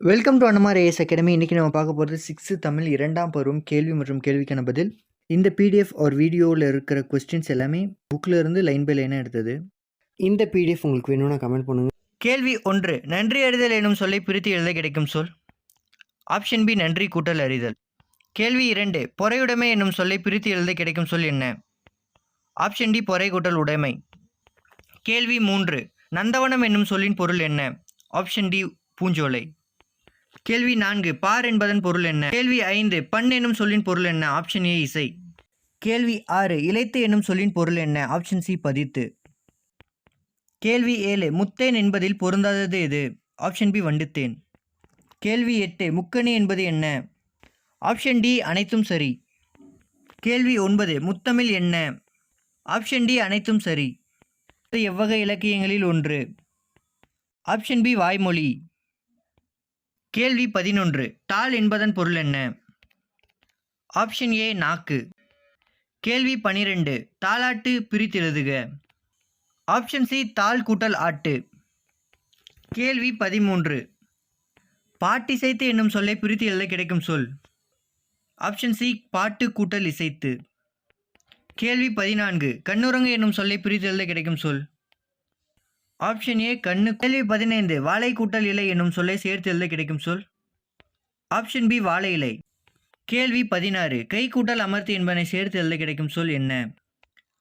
Welcome to Annamari AS academy இன்றைக்கி நம்ம பார்க்க போகிறது சிக்ஸ்த்து தமிழ் இரண்டாம் பருவம் கேள்வி மற்றும் கேள்விக்கான பதில். இந்த பிடிஎஃப் ஒரு வீடியோவில் இருக்கிற கொஸ்டின்ஸ் எல்லாமே புக்கில் இருந்து லைன் பை லைனாக எடுத்தது. இந்த பிடிஎஃப் உங்களுக்கு வேணும்னா கமெண்ட் பண்ணுங்கள் கேள்வி ஒன்று நன்றி அறிதல் எனும் சொல்லை பிரித்து எழுத கிடைக்கும் சொல். ஆப்ஷன் பி நன்றி கூட்டல் அறிதல். கேள்வி இரண்டு பொறையுடைமை என்னும் சொல்லை பிரித்து எழுத கிடைக்கும் சொல் என்ன? ஆப்ஷன் டி பொறை கூட்டல் உடைமை. கேள்வி மூன்று நந்தவனம் என்னும் சொல்லின் பொருள் என்ன? ஆப்ஷன் டி பூஞ்சோலை. கேள்வி நான்கு பார் என்பதன் பொருள் என்ன? கேள்வி ஐந்து பண் என்னும் சொல்லின் பொருள் என்ன? ஆப்ஷன் ஏ இசை. கேள்வி ஆறு இலைத்து என்னும் சொல்லின் பொருள் என்ன? ஆப்ஷன் சி பதித்து. கேள்வி ஏழு முத்தேன் என்பதில் பொருந்தாதது எது? ஆப்ஷன் பி வண்டுத்தேன். கேள்வி எட்டு முக்கணி என்பது என்ன? ஆப்ஷன் டி அனைத்தும் சரி. கேள்வி ஒன்பது முத்தமிழ் என்ன? ஆப்ஷன் டி அனைத்தும் சரி. எவ்வகை இலக்கியங்களில் ஒன்று. ஆப்ஷன் பி வாய்மொழி. கேள்வி பதினொன்று. தாள் என்பதன் பொருள் என்ன? ஆப்ஷன் ஏ நாக்கு. கேள்வி பனிரெண்டு. தாளாட்டு பிரித்தெழுதுக. ஆப்ஷன் சி தாள் கூட்டல் ஆட்டு. கேள்வி பதிமூன்று. பாட்டிசைத்து என்னும் சொல்லை பிரித்து எழுத கிடைக்கும் சொல். ஆப்ஷன் சி பாட்டு கூட்டல் இசைத்து. கேள்வி பதினான்கு. கண்ணுரங்கு என்னும் சொல்லை பிரித்து எழுத கிடைக்கும் சொல். ஆப்ஷன் ஏ கண்ணு. கேள்வி பதினைந்து வாழை கூட்டல் இலை என்னும் சொல்லை சேர்த்து எழுத கிடைக்கும் சொல். ஆப்ஷன் பி வாழை இலை. கேள்வி பதினாறு கை கூட்டல் அமர்த்தி என்பனை சேர்த்து எழுத கிடைக்கும் சொல் என்ன?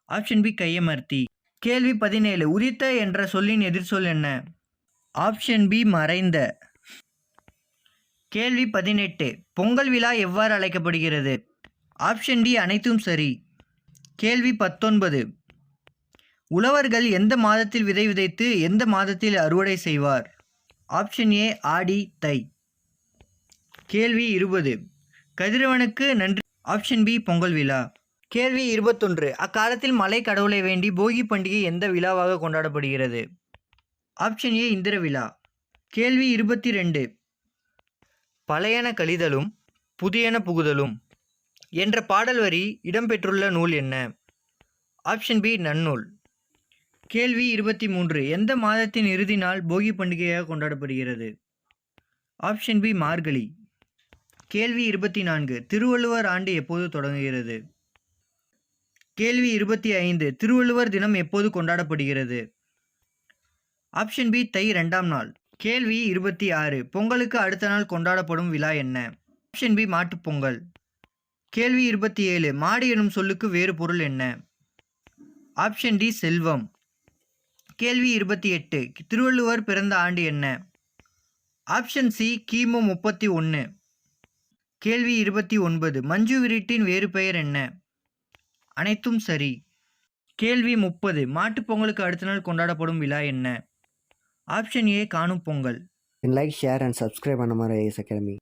ஆப்ஷன் பி கையமர்த்தி கேள்வி பதினேழு உதித்த என்ற சொல்லின் எதிர்ச்சொல் என்ன? ஆப்ஷன் பி மறைந்த. கேள்வி பதினெட்டு பொங்கல் விழா எவ்வாறு அழைக்கப்படுகிறது? ஆப்ஷன் டி அனைத்தும் சரி. கேள்வி பத்தொன்பது உழவர்கள் எந்த மாதத்தில் விதை விதைத்து எந்த மாதத்தில் அறுவடை செய்வார்? ஆப்ஷன் ஏ ஆடி தை. கேள்வி இருபது. கதிரவனுக்கு நன்றி. ஆப்ஷன் பி பொங்கல் விழா. கேள்வி இருபத்தொன்று. அக்காலத்தில் மலை கடவுளை வேண்டி போகி பண்டிகை எந்த விழாவாக கொண்டாடப்படுகிறது? ஆப்ஷன் ஏ இந்திர விழா. கேள்வி இருபத்தி ரெண்டு பழையன கழிதலும் புதியன புகுதலும் என்ற பாடல் வரி இடம்பெற்றுள்ள நூல் என்ன? ஆப்ஷன் பி நன்னூல். கேள்வி இருபத்தி மூன்று. எந்த மாதத்தின் இறுதி நாள் போகி பண்டிகையாக கொண்டாடப்படுகிறது? ஆப்ஷன் பி மார்கழி. கேள்வி இருபத்தி நான்கு. திருவள்ளுவர் ஆண்டு எப்போது தொடங்குகிறது? கேள்வி இருபத்தி ஐந்து. திருவள்ளுவர் தினம் எப்போது கொண்டாடப்படுகிறது? ஆப்ஷன் பி தை ரெண்டாம் நாள். கேள்வி இருபத்தி ஆறு. பொங்கலுக்கு அடுத்த நாள் கொண்டாடப்படும் விழா என்ன? ஆப்ஷன் பி மாட்டுப்பொங்கல் கேள்வி இருபத்தி ஏழு. மாடு எனும் சொல்லுக்கு வேறு பொருள் என்ன? ஆப்ஷன் டி செல்வம். கேள்வி இருபத்தி எட்டு. திருவள்ளுவர் பிறந்த ஆண்டு என்ன? ஆப்ஷன் சி கிமு முப்பத்தி ஒன்று. கேள்வி இருபத்தி ஒன்பது. மஞ்சு விரிட்டின் வேறு பெயர் என்ன? அனைத்தும் சரி. கேள்வி முப்பது. மாட்டுப் பொங்கலுக்கு அடுத்த நாள் கொண்டாடப்படும் விழா என்ன? Option A Kaanum Pongal. Like share and subscribe பண்ண மாதிரி ஐஎஸ் அகாடமி